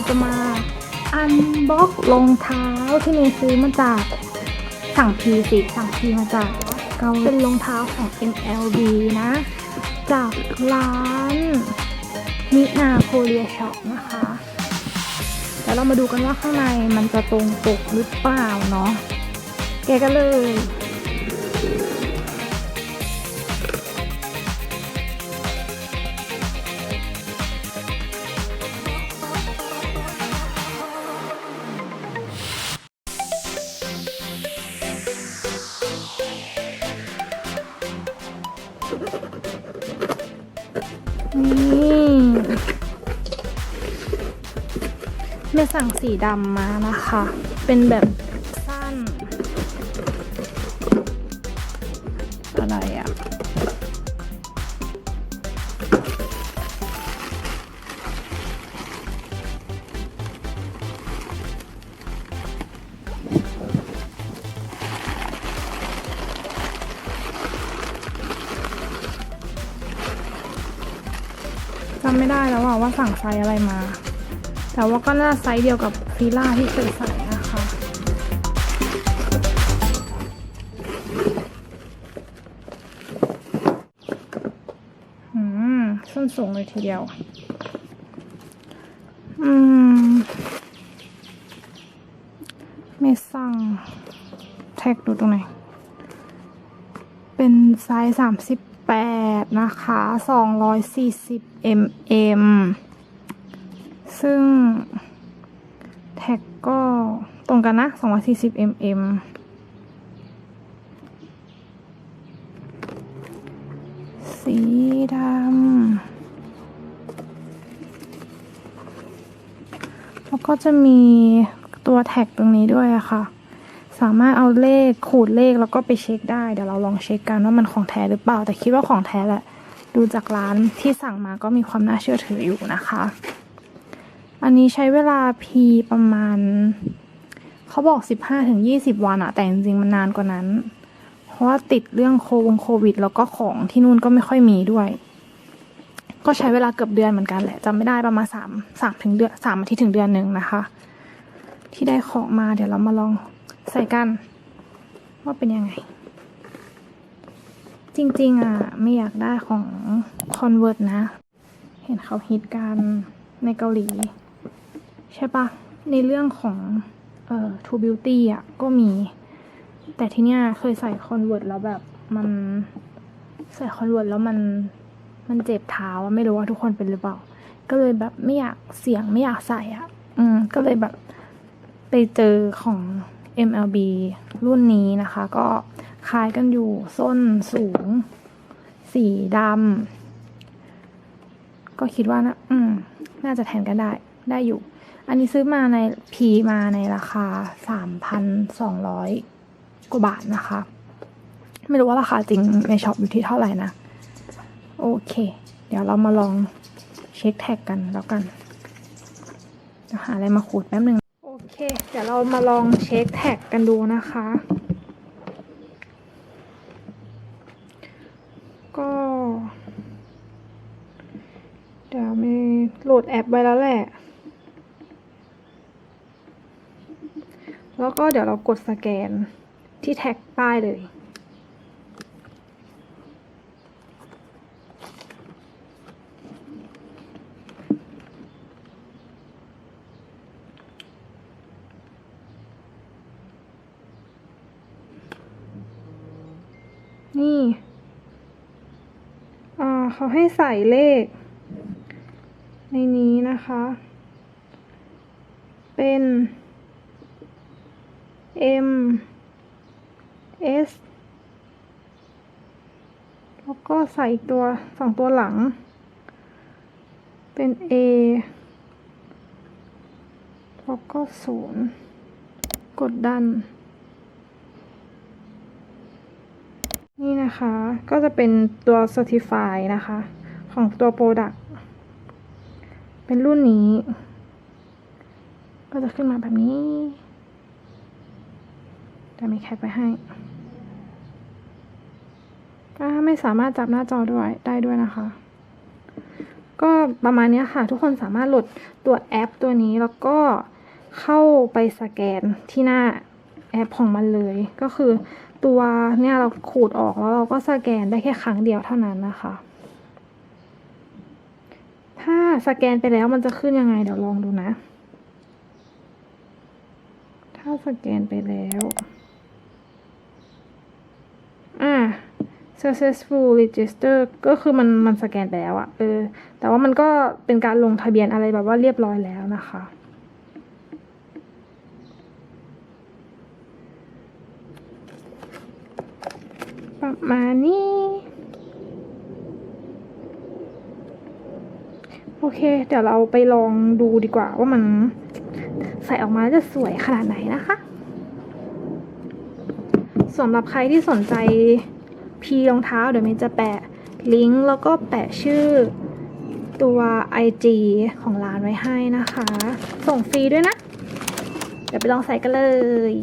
ราจะมาอันบ็อกรองเท้าที่เมย์ซื้อมาจากสั่งพีสิสั่งพีมาจากเกาหลีเป็นรองเท้าของ MLB นะ จากร้านมินาโคเรียช็อปนะคะเดี๋ยวเรามาดูกันว่าข้างในมันจะตรงปกหรือเปล่าเนาะแกกันเลย นี่เมสั่งสีดำมานะคะ เป็นแบบำไม่ได้แล้วว่าสั่งไซส์อะไรมา แต่ว่าก็น่าไซส์เดียวกับฟีล่าที่เคยใส่นะคะอืมส้นสูงเลยทีเดียว อืม ไม่สั่งแท็กดูตรงไหน เป็นไซส์สามสิบ แปดนะคะสองร้อยสี่สิบ mm ซึ่ง แท็กก็ตรงกันนะสองร้อยสี่สิบ mm สีดำแล้วก็จะมีตัวแท็กตรงนี้ด้วยอะค่ะ สามารถเอาเลขขูดเลขแล้วก็ไปเช็คได้เดี๋ยวเราลองเช็คกันว่ามันของแท้หรือเปล่า แต่คิดว่าของแท้แหละดูจากร้านที่สั่งมาก็มีความน่าเชื่อถืออยู่นะคะ อันนี้ใช้เวลาพีประมาณ เขาบอกสิบห้าถึงยี่สิบวันอะแต่จริงๆมันนานกว่านั้น เพราะว่าติดเรื่องโควงโควิด แล้วก็ของที่นู่นก็ไม่ค่อยมีด้วย ก็ใช้เวลาเกือบเดือนเหมือนกันแหละจำไม่ได้ประมาณสามสามถึงเดือนสามอาทิตย์ถึงเดือนหนึ่งนะคะ ที่ได้ของมาเดี๋ยวเรามาลอง ใส่กัน ว่าเป็นยังไง จริง ๆ อะ ไม่อยากได้ของ Convert นะ เห็นเขาฮิตกันในเกาหลี ใช่ปะในเรื่องของ เอ่อ True Beauty อะ ก็มี แต่ที่เนี้ยเคยใส่ Convert แล้วแบบมันใส่ Convert แล้วมันมันเจ็บเท้าไม่รู้ว่าทุกคนเป็นหรือเปล่า ก็เลยแบบไม่อยากเสี่ยงไม่อยากใส่อะ อืม ก็เลยแบบไปเจอของ MLB รุ่นนี้นะคะ ก็คล้ายกันอยู่ส้นสูง สีดำก็คิดว่านะอืมน่าจะแทนกันได้ได้อยู่ อันนี้ซื้อมาในพีมาในราคาสามพันสองร้อยกว่าบาทนะคะ ไม่รู้ว่าราคาจริงในช็อปอยู่ที่เท่าไหร่นะ โอเค เดี๋ยวเรามาลองเช็คแท็กกันแล้วกันเดี๋ยวหาอะไรมาขูดแป๊บหนึ่ง เดี๋ยวเรามาลองเช็คแท็กกันดูนะคะ ก็ เดี๋ยวมีโหลดแอปไว้แล้วแหละ แล้วก็เดี๋ยวเรากดสแกนที่แท็กป้ายเลย นี่ อ่าเขาให้ใส่เลข ในนี้นะคะ เป็น M S แล้วก็ใส่อีกตัวสองตัวหลัง เป็น A แล้วก็ศูนย์กดดัน นี่นะคะก็จะเป็นตัว Certify นะคะ ของตัว Product เป็นรุ่นนี้ ก็จะขึ้นมาแบบนี้ จะมีแคปไปให้ก็ไม่สามารถจับหน้าจอด้วยได้ด้วยนะคะ ก็ประมาณนี้ค่ะ ทุกคนสามารถโหลดตัวแอปตัวนี้แล้วก็เข้าไปสแกนที่หน้าแอปของมันเลยก็คือ ตัวเนี่ยเราขูดออกแล้วเราก็สแกนได้แค่ครั้งเดียวเท่านั้นนะคะ ถ้าสแกนไปแล้วมันจะขึ้นยังไงเดี๋ยวลองดูนะ ถ้าสแกนไปแล้วอ่า successful register ก็คือมันมันสแกนไปแล้วอะเออ แต่ว่ามันก็เป็นการลงทะเบียนอะไรแบบว่าเรียบร้อยแล้วนะคะ ประมาณนี้ โอเค เดี๋ยวเราไปลองดูดีกว่าว่ามันใส่ออกมาจะสวยขนาดไหนนะคะสำหรับใครที่สนใจพีรองเท้าเดี๋ยวมย์จะแปะลิงก์แล้วก็แปะชื่อตัว IG ของร้านไว้ให้นะคะ ส่งฟรีด้วยนะ เดี๋ยวไปลองใส่กันเลย